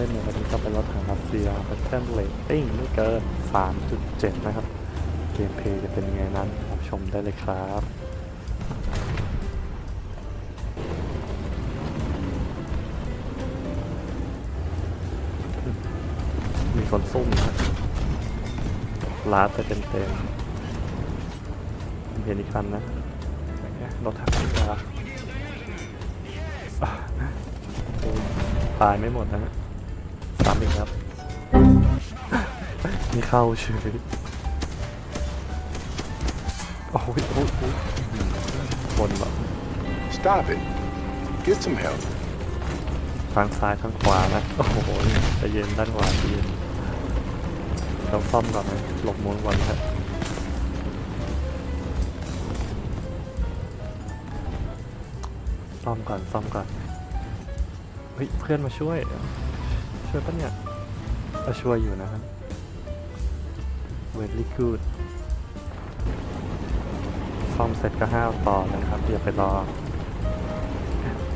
เราจะมาเล่นในวันนี้ก็เป็นรถถังรัสเซียแบตเทิลเลตติ้งไม่เกิน 3.7 นะครับ เกมเพย์จะเป็นยังไงนั้นรับชมได้เลยครับมีคนซุ่มนะลาดไปเต็มเต็มๆเห็นอีกคันนะรถถังจะอะโอ้ยตายไม่หมดนะ นี่เข้าเฉยโอ้ยโอ้ยโอ้ยอื้อหือบนแบบ Stop it. Get some help. ทางซ้ายทางขวานะโอ้โหใจะเย็นด้านขวาใจะเย็นเราซ่อมก่อนไหมหลบมุนก่อนครับ ซ่อมก่อนซ่อมก่อนเฮ้ยเพื่อนมาช่วย ช่วยปะเนี่ยก็ช่วยอยู่นะครับ very good ซ่อมเสร็จก็ห้าวต่อนะครับอย่าไปรอ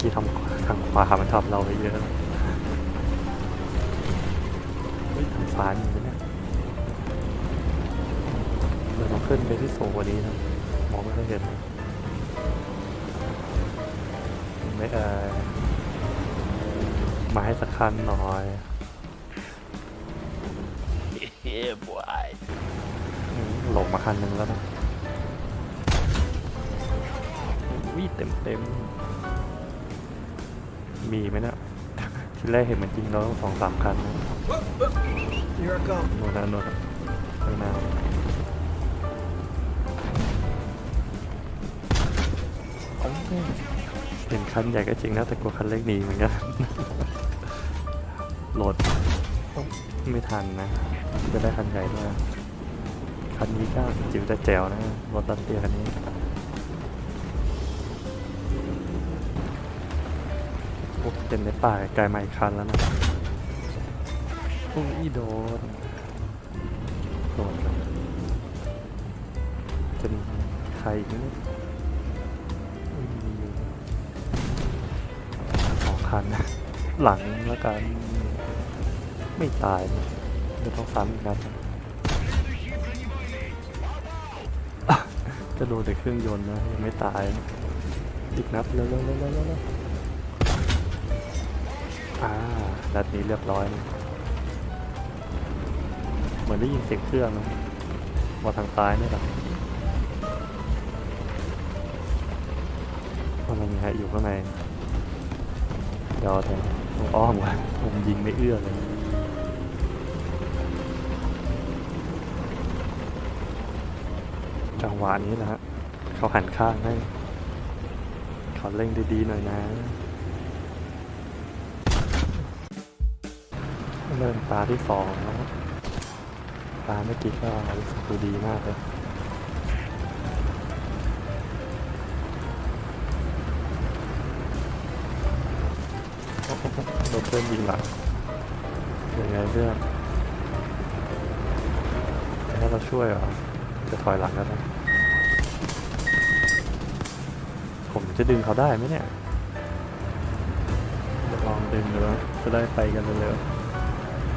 กี่ทำทางขวามันทำเราไปเยอะเฮ้ยทางซ้ายมีไหมเนี่ยเดี๋ยวเราขึ้นไปที่สูงกว่านี้นะ มองไม่ค่อยเห็นไม่เออมาให้สักคันหน่อย yeah, boy. หลงมาคันหนึ่งแล้วนะวิ่เต็มเต็มๆมีไหมนี่ยทีแรกเห็นมันจริงแล้วสองสามคันนะ Here I come. โน่นนะโน่นะข้างหน้าเอ้าเห็นคันใหญ่ก็จริงนะแต่กลัวคันเล็กหนีเหมือนกันโหลด ไม่ทันนะ จะได้คันใหญ่ด้วยคันนี้ก็จิ๋วแต่แจ๋วนะรถตันเตียคันนี้โอ้เต็มในป่าไกลมาอีกคันแล้วนะโอ้ยโดนโดนจะมีใครอีกไหมเนี่ยอืมสองคันนะหลังแล้วกัน ไม่ตายนะจะต้องซ้ำอีกนัดอะจะโดนแต่เครื่องยนต์นะยังไม่ตายนะอีกนัดเร็วๆๆๆๆอ่านัดนี้เรียบร้อยนะเหมือนได้ยินเสียงเครื่องนะมาทางซ้ายนี่แหละมันมีใครอยู่ข้างในเดี๋ยวแต่ต้องอ้อมว่ะผมยิงไม่เอื้อเลย จังหวะนี้นะฮะเขาหันข้างให้ขอเร่งดีๆหน่อยนะ เริ่มตาที่สองแล้วตาเมื่อกี้ก็รู้สึกดูดีมากเลยโดนเพื่อนยิงหลังยังไงเพื่อนให้เราช่วยเหรอ จะถอยหลังกันนะ ผมจะดึงเขาได้ไหมเนี่ยจะลองดึงดูนะจะได้ไปกันเร็ว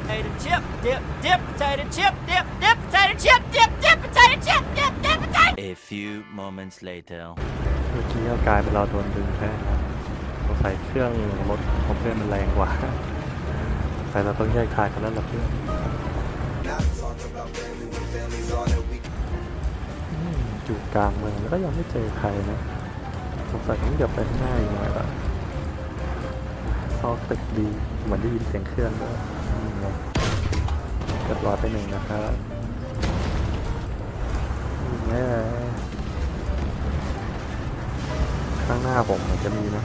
Potato chip, dip, dip, potato chip, dip, dip, potato chip, dip, dip, potato chip, dip, dip, potato. A few moments later. ๆเมื่อกี้ก็กลายเป็นเราโดนดึงแค่สงสัยเครื่องรถของเพื่อนมันแรงกว่าแต่เราต้องแยกทางกันแล้วล่ะเพื่อนอืม อยู่กลางเมืองแล้วก็ยังไม่เจอใครนะสงสัยต้องเดี๋ยวไปข้างหน้าอีกหน่อยละซอกตึกดีเหมือนได้ยินเสียงเครื่องด้วยนี่ไงเกิดรอไปหนึ่งนะครับนี่ไงข้างหน้าผมมันจะมีนะ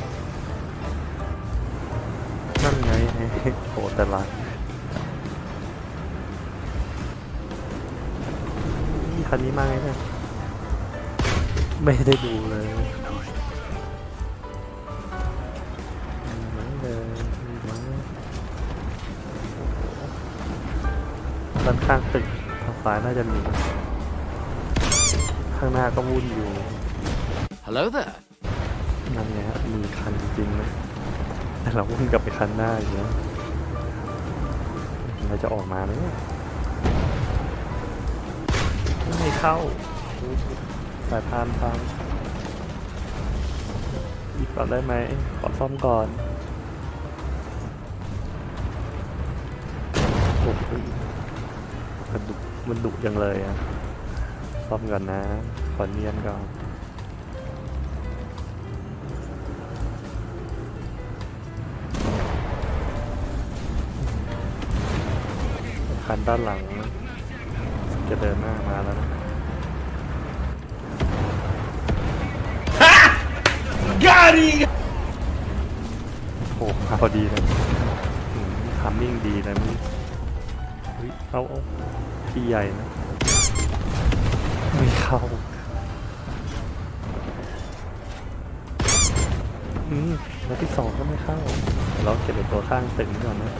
นั่นไงโอ้แต่ละนี่คันนี้มาไงเนี่ย ไม่ได้ดูเลยไม่เลยไม่เลยด้านข้างตึกทางซ้ายน่าจะมี ข้างหน้าก็วุ่นอยู่ Hello there. นั่นไงฮะมีคันจริงนะแต่เราวนกลับไปคันหน้าอยู่นะเราจะออกมาไหมเนี่ยไม่เข้า สายพานพังอีกก่อนได้ไหม ขอซ่อมก่อนโอ้โหมันดุมันดุจังเลยอะซ่อมก่อนนะ ขอเนียนก่อนคันด้านหลังจะเดินหน้ามาแล้วนะ โอ้มาพอดีเลยทามมิ่งดีเลยมึงเฮ้ยเอาเอาพี่ใหญ่นะไม่เข้าอืมแล้วที่สองก็ไม่เข้าเราเก็บไอ้ตัวข้างตึงก่อนนะ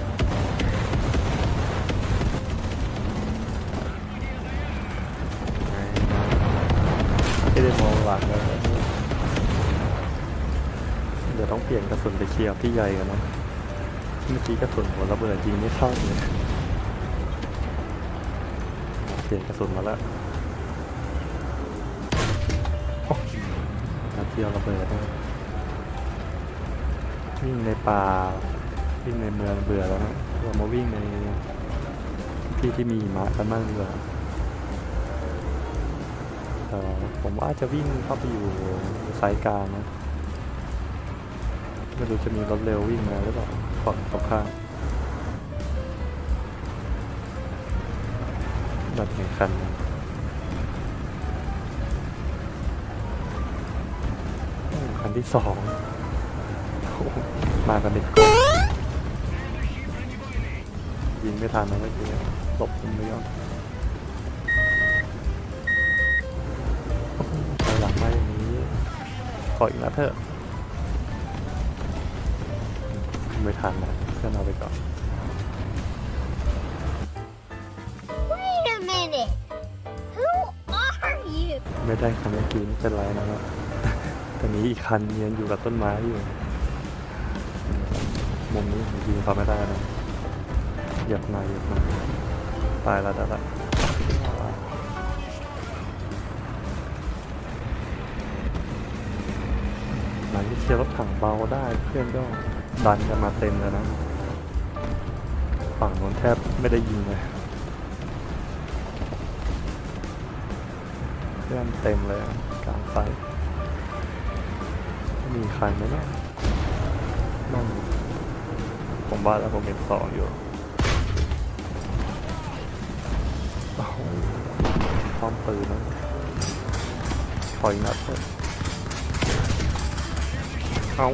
ไม่ได้มองหลังเลยเดี๋ยว ต้องเปลี่ยนกระสุนไปเคลียร์พี่ใหญ่กันนะเมื่อกี้กระสุนหัวระเบิดยิงไม่เข้าเลยเปลี่ยนกระสุนมาแล้วนัดเดียวระเบิดนะวิ่งในป่าวิ่งในเมืองเบื่อแล้วนะเรามาวิ่งในที่ที่มีหิมะกันบ้างดีกว่าเอ่อผมว่าจะวิ่งเข้าไปอยู่สายกลางนะ ไม่รู้จะมีรถเร็ววิ่งมาหรือเปล่าฝั่งตรงข้ามแบบหนึ่งคันคันที่สองมากันเด็กก่อนยิงไม่ทันนะเมื่อกี้หลบผมไม่ยอมหลังมาอย่างนี้ขออีกนัดเถอะ ไม่ทันนะเพื่อนเอาไปก่อน Wait a minute. Who are you? ไม่ได้คันเมื่อกี้ไม่เป็นไรนะครับแต่นี้อีกคันยังอยู่กับต้นไม้อยู่ มุมนี้ผมยิงเขาไม่ได้นะเหยียบหน่อยเหยียบหน่อยตายแล้วได้ละหลังที่เคลียร์รถถังเบาได้เพื่อนก็ ดันกันมาเต็มเลยนะ ฝั่งโน้นแทบไม่ได้ยิงเลยเพื่อนเต็มเลยกลางไฟมีใครไหมเนะนั่นผมว่าแล้วผมเป็นสองอยู่อ้าวพร้อมปืนนะถอยนัดเลยเอา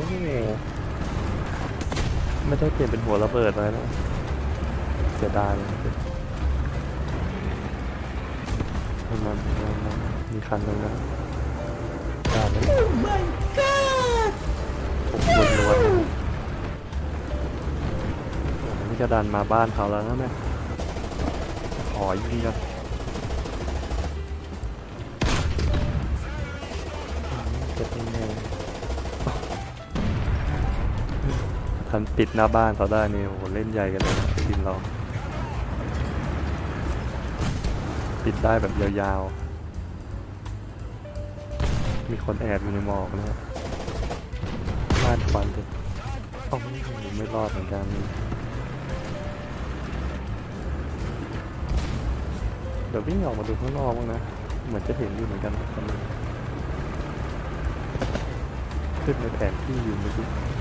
ไม่ได้เปลี่ยนเป็นหัวระเบิดเลยนะเสียดายเลยมันมันมันมันมีคันหนึงนะดาวเลย Oh my god! ผมล้วนๆเลยผมนี่จะดันมาบ้านเขาแล้วนะเนี่ขอยิงกันเจ็บยังไง ทันปิดหน้าบ้านเขาได้นี่โอ้โหเล่นใหญ่กันเลยนะทีมเรา ปิดได้แบบยาวๆ มีคนแอบอยู่ในหมอกนะบ้านควันเลยโอ้โหไม่รอดเหมือนกันเดี๋ยววิ่งออกมาดูข้างนอกบ้างนะ เหมือนจะเห็นอยู่เหมือนกันนะคนนึงขึ้นในแผนที่อยู่เมื่อกี้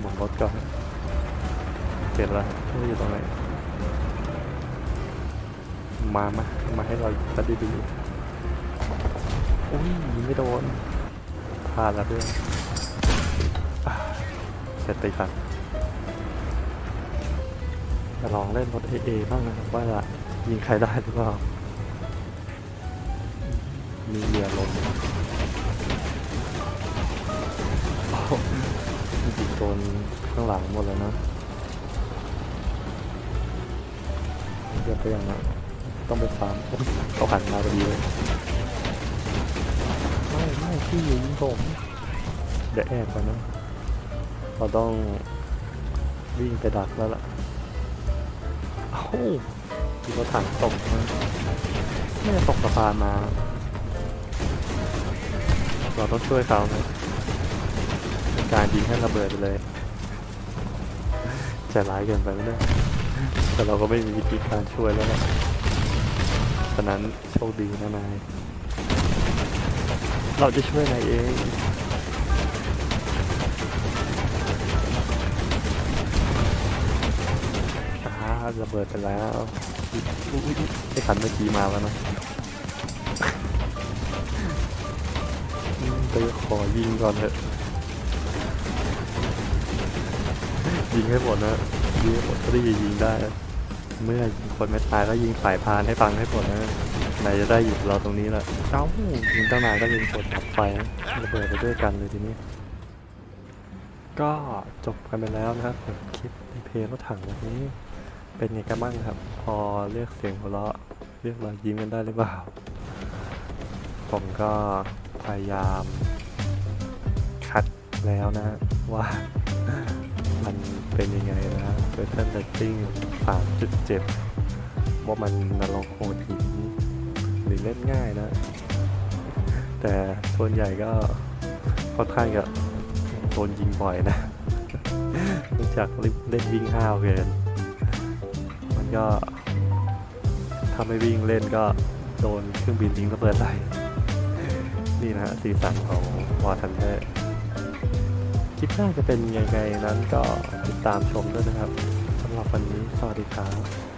หมองรถก่อนเจ็ดแล้วไม่อยู่ตรงไหนมามามาให้เราตัดดีๆอุ้ยยิงไม่โดนพลาดแล้วด้วยอ่าเสร็จไปครับจะลองเล่นรถเอเอบ้างนะครับว่าจะยิงใครได้หรือเปล่ามีเรือลง งโดนข้างหลังหมดเลยนะเกือบไปอย่างนั้นต้องไปซ้ำเขาหันมาพอดีเลยไม่ไม่พี่ยิงผมเดี๋ยวแอบก่อนนะเราต้องวิ่งไปดักแล้วล่ะเอ้าที่รถถังตกมาไม่ได้ตกสะพานมาเราต้องช่วยเขานะเป็นการยิงให้ระเบิดไปเลยใจร้ายเกินไปไม่ได้ แต่เราก็ไม่มีวิธีการช่วยแล้วนะฉะนั้นโชคดีนะนาย เราจะช่วยนายเองอ่าระเบิดไปแล้วไอ้คันเมื่อกี้มาแล้วนะไปขอยิงก่อนเถอะยิงให้หมดนะ ยิงหมดก็ได้ยิงได้ เมื่อยิงคนไม่ตายก็ยิงสายพานให้ฟังให้หมดนะนายจะได้อยู่เราตรงนี้แหละเอ้ายิงตั้งนานก็ยิงกดดับไฟระเบิดไปด้วยกันเลยทีนี้ ก็จบกันไปแล้วนะครับกับคลิปในเพลงรถถังวันนี้ เป็นไงกันบ้างครับ พอเรียกเสียงหัวเราะเรียกรอยยิ้มกันได้หรือเปล่า ผมก็พยายามคัดแล้วนะว่า มันเป็นยังไงนะเ e อร์เทนเรตติ้ง3.7 ว่ามันนรกโหดหินหรือเล่นง่ายนะ แต่ส่วนใหญ่ก็ค่อนข้างจะโดนยิงบ่อยนะเนื่องจากเล่นวิ่งห้าวเกิน มันก็ถ้าไม่วิ่งเล่นก็โดนเครื่องบินยิงระเบิดใส่นี่นะฮะสีสันของวอร์ทันเทอร์ คลิปหน้าจะเป็นยังไงนั้นก็ติดตามชมด้วยนะครับสำหรับวันนี้สวัสดีครับ